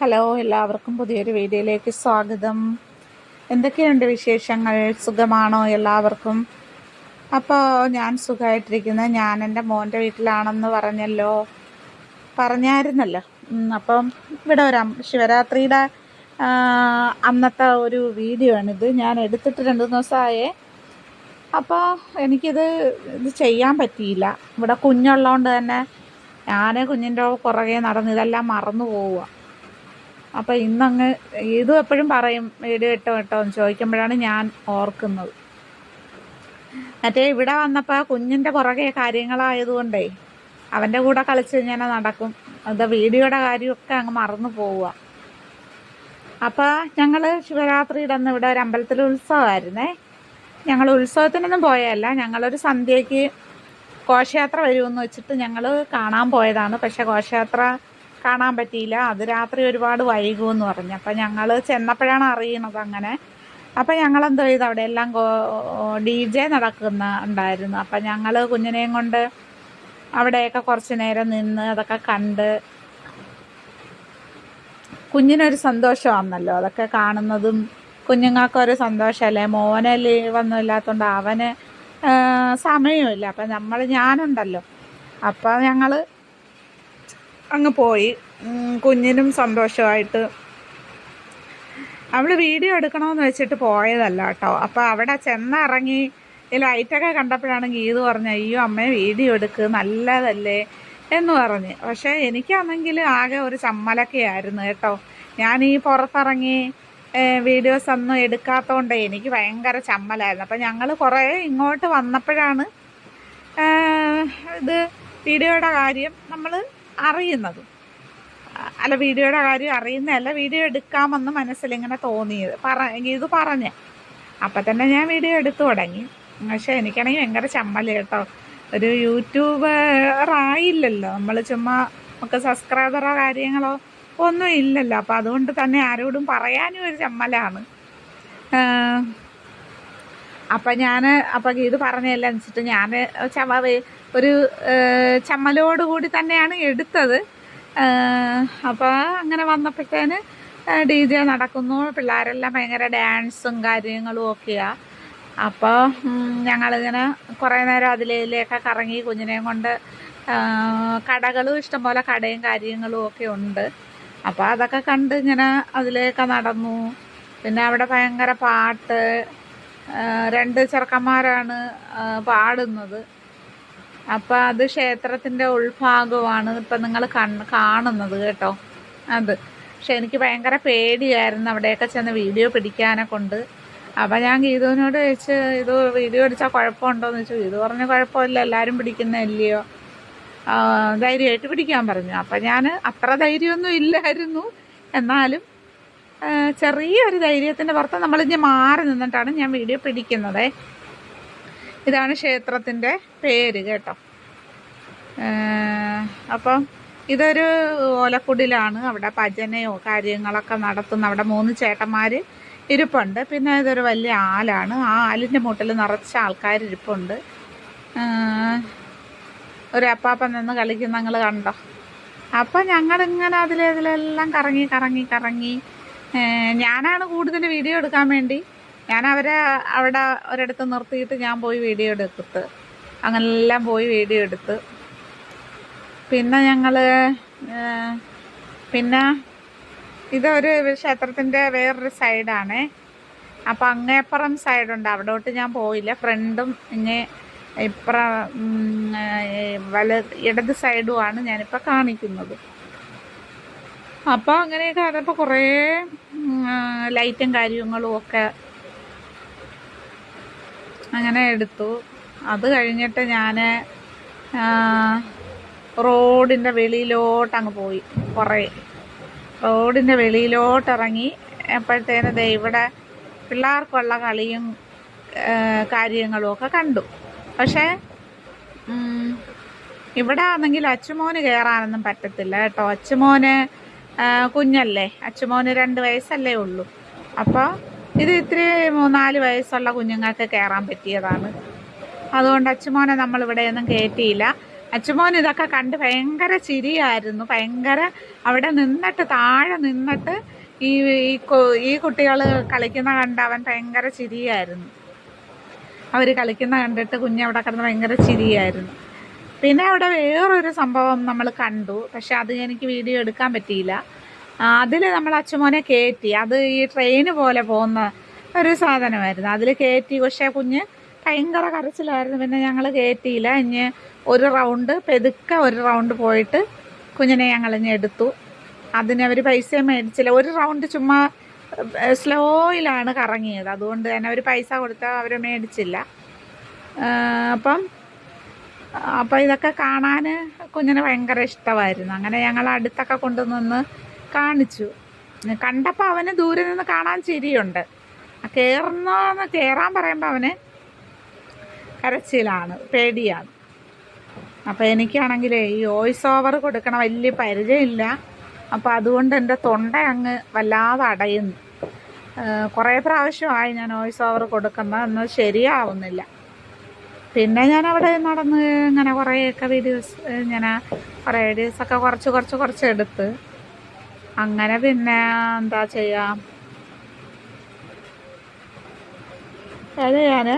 Hello എല്ലാവർക്കും പുതിയൊരു വീഡിയോയിലേക്ക് സ്വാഗതം. എന്തൊക്കെയുണ്ട് വിശേഷങ്ങൾ? സുഖമാണോ എല്ലാവർക്കും? അപ്പോൾ ഞാൻ സുഖമായിട്ടിരിക്കുന്നത് ഞാൻ എന്റെ മോന്റെ വീട്ടിലാണെന്ന് പറഞ്ഞല്ലോ. പറഞ്ഞായിരുന്നല്ലോ. അപ്പം ഇവിടെ ഒരു ശിവരാത്രിയുടെ അന്നത്തെ ഒരു വീഡിയോ ആണിത് ഞാൻ എടുത്തിട്ട് രണ്ട് ദിവസമായേ. അപ്പോൾ എനിക്കിത് ഇത് ചെയ്യാൻ പറ്റിയില്ല. ഇവിടെ കുഞ്ഞുള്ളതുകൊണ്ട് തന്നെ ഞാൻ കുഞ്ഞിന്റെ പുറകെ നടന്ന് ഇതെല്ലാം മറന്നു പോവുക. അപ്പോൾ ഇന്നങ്ങ് ഇതും എപ്പോഴും പറയും വീഡിയോ ഇട്ടോ കേട്ടോ എന്ന് ചോദിക്കുമ്പോഴാണ് ഞാൻ ഓർക്കുന്നത്. മറ്റേ ഇവിടെ വന്നപ്പോൾ കുഞ്ഞിന്റെ പുറകെ കാര്യങ്ങളായതുകൊണ്ടേ അവന്റെ കൂടെ കളിച്ച് ഇങ്ങനെ നടക്കും. അത് വീഡിയോയുടെ കാര്യമൊക്കെ അങ്ങ് മറന്നു പോവുക. അപ്പോൾ ഞങ്ങൾ ശിവരാത്രിയുടെ അന്ന് ഇവിടെ ഒരു അമ്പലത്തിൽ ഉത്സവമായിരുന്നേ. ഞങ്ങൾ ഉത്സവത്തിനൊന്നും പോയതല്ല. ഞങ്ങളൊരു സന്ധ്യയ്ക്ക് ഘോഷയാത്ര വരുമെന്ന് വെച്ചിട്ട് ഞങ്ങൾ കാണാൻ പോയതാണ്. പക്ഷെ ഘോഷയാത്ര കാണാൻ പറ്റിയില്ല. അത് രാത്രി ഒരുപാട് വൈകുമെന്ന് പറഞ്ഞു. അപ്പം ഞങ്ങൾ ചെന്നപ്പോഴാണ് അറിയണത് അങ്ങനെ. അപ്പം ഞങ്ങൾ എന്തോ ചെയ്തു? അവിടെ എല്ലാം ഡി ജെ നടക്കുന്ന ഉണ്ടായിരുന്നു. അപ്പം ഞങ്ങൾ കുഞ്ഞിനെയും കൊണ്ട് അവിടെയൊക്കെ കുറച്ച് നേരം നിന്ന് അതൊക്കെ കണ്ട് കുഞ്ഞിനൊരു സന്തോഷമാണല്ലോ. അതൊക്കെ കാണുന്നതും കുഞ്ഞുങ്ങൾക്കൊരു സന്തോഷമല്ലേ? മോനെ ലീവൊന്നും ഇല്ലാത്തതുകൊണ്ട് അവന് സമയമില്ല. അപ്പം നമ്മൾ ഞാനുണ്ടല്ലോ. അപ്പം ഞങ്ങൾ അങ്ങ് പോയി. കുഞ്ഞിനും സന്തോഷമായിട്ട്. അവൾ വീഡിയോ എടുക്കണമെന്ന് വെച്ചിട്ട് പോയതല്ല കേട്ടോ. അപ്പോൾ അവിടെ ചെന്നിറങ്ങി ലൈറ്റൊക്കെ കണ്ടപ്പോഴാണ് ഗീത് പറഞ്ഞ അയ്യോ അമ്മ വീഡിയോ എടുക്ക് നല്ലതല്ലേ? എന്ന് പറഞ്ഞ്. പക്ഷേ എനിക്കാണെങ്കിൽ ആകെ ഒരു ചമ്മലൊക്കെയായിരുന്നു കേട്ടോ. ഞാൻ ഈ പുറത്തിറങ്ങി വീഡിയോസ് ഒന്നും എടുക്കാത്തതുകൊണ്ട് എനിക്ക് ഭയങ്കര ചമ്മലായിരുന്നു. അപ്പം ഞങ്ങൾ കുറേ ഇങ്ങോട്ട് വന്നപ്പോഴാണ് ഇത് വീഡിയോയുടെ കാര്യം നമ്മൾ അറിയുന്നത്. അല്ല വീഡിയോയുടെ കാര്യം അറിയുന്നതല്ല. വീഡിയോ എടുക്കാമെന്ന് മനസ്സിലിങ്ങനെ തോന്നിയത്. പറ ഇത് പറഞ്ഞ്. അപ്പം തന്നെ ഞാൻ വീഡിയോ എടുത്തു തുടങ്ങി. പക്ഷേ എനിക്കാണെങ്കിൽ ഭയങ്കര ചമ്മൽ കേട്ടോ. ഒരു യൂട്യൂബർ ആയില്ലല്ലോ. നമ്മൾ ചുമ്മാ നമുക്ക് സബ്സ്ക്രൈബറോ കാര്യങ്ങളോ ഒന്നും ഇല്ലല്ലോ. അപ്പം അതുകൊണ്ട് തന്നെ ആരോടും പറയാനും ഒരു ചമ്മലാണ്. അപ്പം ഞാൻ അപ്പം ഇത് പറഞ്ഞതല്ല വെച്ചിട്ട് ഞാൻ ചമ ഒരു ചമ്മലോടുകൂടി ചമ്മലോട് കൂടി തന്നെയാണ് എടുത്തത്. അപ്പോൾ അങ്ങനെ വന്നപ്പോഴത്തേന് ഡി ജെ നടക്കുന്നു. പിള്ളേരെല്ലാം ഭയങ്കര ഡാൻസും കാര്യങ്ങളും ഒക്കെയാണ് അപ്പോൾ ഞങ്ങളിങ്ങനെ കുറേ നേരം അതിലേക്ക് കറങ്ങി കുഞ്ഞിനെയും കൊണ്ട് കടകളും ഇഷ്ടംപോലെ കടയും കാര്യങ്ങളും ഒക്കെ ഉണ്ട്. അപ്പോൾ അതൊക്കെ കണ്ട് ഇങ്ങനെ അതിലേക്ക് നടന്നു. പിന്നെ അവിടെ ഭയങ്കര പാട്ട് രണ്ട് ചെറുക്കന്മാരാണ് പാടുന്നത്. അപ്പം അത് ക്ഷേത്രത്തിന്റെ ഉൾഭാഗമാണ് ഇപ്പം നിങ്ങൾ കാണുന്നത് കേട്ടോ. അത്. പക്ഷെ എനിക്ക് ഭയങ്കര പേടിയായിരുന്നു അവിടെയൊക്കെ ചെന്ന് വീഡിയോ പിടിക്കാനെ കൊണ്ട്. അപ്പം ഞാൻ ഗീതുവിനോട് ചോദിച്ച് ഇത് വീഡിയോ അടിച്ചാൽ കുഴപ്പമുണ്ടോയെന്ന് ചോദിച്ചു. ഇത് പറഞ്ഞ കുഴപ്പമില്ല എല്ലാവരും പിടിക്കുന്ന ഇല്ലയോ ധൈര്യമായിട്ട് പിടിക്കാൻ പറഞ്ഞു. അപ്പം ഞാൻ അത്ര ധൈര്യമൊന്നും ഇല്ലായിരുന്നു. എന്നാലും ചെറിയൊരു ധൈര്യത്തിന്റെ പുറത്ത് നമ്മളിഞ്ഞ് മാറി നിന്നിട്ടാണ് ഞാൻ വീഡിയോ പിടിക്കുന്നത്. ഇതാണ് ക്ഷേത്രത്തിന്റെ പേര് കേട്ടോ. അപ്പം ഇതൊരു ഓലക്കുടിലാണ്. അവിടെ ഭജനയോ കാര്യങ്ങളൊക്കെ നടത്തുന്ന അവിടെ മൂന്ന് ചേട്ടന്മാർ ഇരിപ്പുണ്ട്. പിന്നെ ഇതൊരു വലിയ ആലാണ്. ആ ആലിന്റെ മുട്ടിൽ നിറച്ച ആൾക്കാർ ഇരിപ്പുണ്ട്. ഒരു അപ്പാപ്പൻ നിന്ന് കളിക്കുന്ന നിങ്ങൾ കണ്ടോ? അപ്പം ഞങ്ങളിങ്ങനെ അതിലെ ഇതിലെല്ലാം കറങ്ങി കറങ്ങി കറങ്ങി ഞാനാണ് കൂടുതൽ വീഡിയോ എടുക്കാൻ വേണ്ടി. ഞാൻ അവരെ അവിടെ ഒരിടത്ത് നിർത്തിയിട്ട് ഞാൻ പോയി വീഡിയോ എടുത്ത് അങ്ങനെല്ലാം പോയി വീഡിയോ എടുത്ത്. പിന്നെ ഞങ്ങൾ പിന്നെ ഇതൊരു ക്ഷേത്രത്തിന്റെ വേറൊരു സൈഡാണേ. അപ്പം അങ്ങേപ്പുറം സൈഡുണ്ട്. അവിടോട്ട് ഞാൻ പോയില്ല. ഫ്രണ്ടും ഇങ്ങേ ഇപ്പുറം വല ഇടത് സൈഡുമാണ് ഞാനിപ്പോൾ കാണിക്കുന്നത്. അപ്പോൾ അങ്ങനെയൊക്കെ അതപ്പോൾ കുറേ ലൈറ്റും കാര്യങ്ങളും ഒക്കെ അങ്ങനെ എടുത്തു. അത് കഴിഞ്ഞിട്ട് ഞാൻ റോഡിന്റെ വെളിയിലോട്ട് അങ്ങ് പോയി കുറേ. റോഡിന്റെ വെളിയിലോട്ട് ഇറങ്ങി അപ്പോഴത്തേന് ദേ ഇവിടെ പിള്ളേർക്കുള്ള കളിയും കാര്യങ്ങളും ഒക്കെ കണ്ടു. പക്ഷേ ഇവിടെ ആണെങ്കിൽ അച്ചുമോന് കയറാനൊന്നും പറ്റത്തില്ല കേട്ടോ. അച്ചുമോന് കുഞ്ഞല്ലേ? അച്ഛമോന് രണ്ട് വയസ്സല്ലേ ഉള്ളൂ. അപ്പോൾ ഇത് ഇത്തിരി മൂന്നാൽ വയസ്സുള്ള കുഞ്ഞുങ്ങൾക്ക് കയറാൻ പറ്റിയതാണ്. അതുകൊണ്ട് അച്ഛമോനെ നമ്മൾ ഇവിടെയൊന്നും കയറ്റിയില്ല അച്ഛമോൻ ഇതൊക്കെ കണ്ട് ഭയങ്കര ചിരിയായിരുന്നു. ഭയങ്കര അവിടെ നിന്നിട്ട് താഴെ നിന്നിട്ട് ഈ ഈ കുട്ടികൾ കളിക്കുന്ന കണ്ട് അവൻ ഭയങ്കര ചിരിയായിരുന്നു. അവർ കളിക്കുന്ന കണ്ടിട്ട് കുഞ്ഞവിടെ കിടന്ന് ഭയങ്കര ചിരിയായിരുന്നു. പിന്നെ അവിടെ വേറൊരു സംഭവം നമ്മൾ കണ്ടു. പക്ഷെ അത് എനിക്ക് വീഡിയോ എടുക്കാൻ പറ്റിയില്ല. അതിൽ നമ്മൾ അച്ഛമോനെ കയറ്റി അത് ഈ ട്രെയിന് പോലെ പോകുന്ന ഒരു സാധനമായിരുന്നു. അതിൽ കയറ്റി പക്ഷേ കുഞ്ഞ് ഭയങ്കര കരച്ചിലായിരുന്നു. പിന്നെ ഞങ്ങൾ കയറ്റിയില്ല ഇഞ്ഞ് ഒരു റൗണ്ട് പെതുക്കെ ഒരു റൗണ്ട് പോയിട്ട് കുഞ്ഞിനെ ഞങ്ങൾ ഇനി എടുത്തു. അതിന് അവർ പൈസ മേടിച്ചില്ല. ഒരു റൗണ്ട് ചുമ്മാ സ്ലോയിലാണ് കറങ്ങിയത്. അതുകൊണ്ട് തന്നെ അവർ പൈസ കൊടുത്താൽ അവർ മേടിച്ചില്ല. അപ്പം അപ്പം ഇതൊക്കെ കാണാൻ കുഞ്ഞിന് ഭയങ്കര ഇഷ്ടമായിരുന്നു. അങ്ങനെ ഞങ്ങൾ അടുത്തൊക്കെ കൊണ്ടുവന്ന് കാണിച്ചു. കണ്ടപ്പോൾ അവന് ദൂരെ നിന്ന് കാണാൻ ചിരിയുണ്ട്. കയറുന്നോന്ന് കയറാൻ പറയുമ്പോൾ അവന് കരച്ചിലാണ് പേടിയാണ്. അപ്പോൾ എനിക്കാണെങ്കിൽ ഈ വോയിസ് ഓവർ കൊടുക്കണ വലിയ പരിചയമില്ല. അപ്പോൾ അതുകൊണ്ട് എന്റെ തൊണ്ട അങ്ങ് വല്ലാതെ അടയുന്നു. കുറേ പ്രാവശ്യമായി ഞാൻ വോയിസ് ഓവർ കൊടുക്കുന്നത് എന്നാൽ ശരിയാവുന്നില്ല. പിന്നെ ഞാൻ അവിടെ നടന്ന് ഇങ്ങനെ കുറേയൊക്കെ വീഡിയോസ് ഇങ്ങനെ കുറേ വീഡിയോസൊക്കെ കുറച്ച് കുറച്ച് കുറച്ച് എടുത്ത്. അങ്ങനെ പിന്നെ എന്താ ചെയ്യാം? അത് ഞാൻ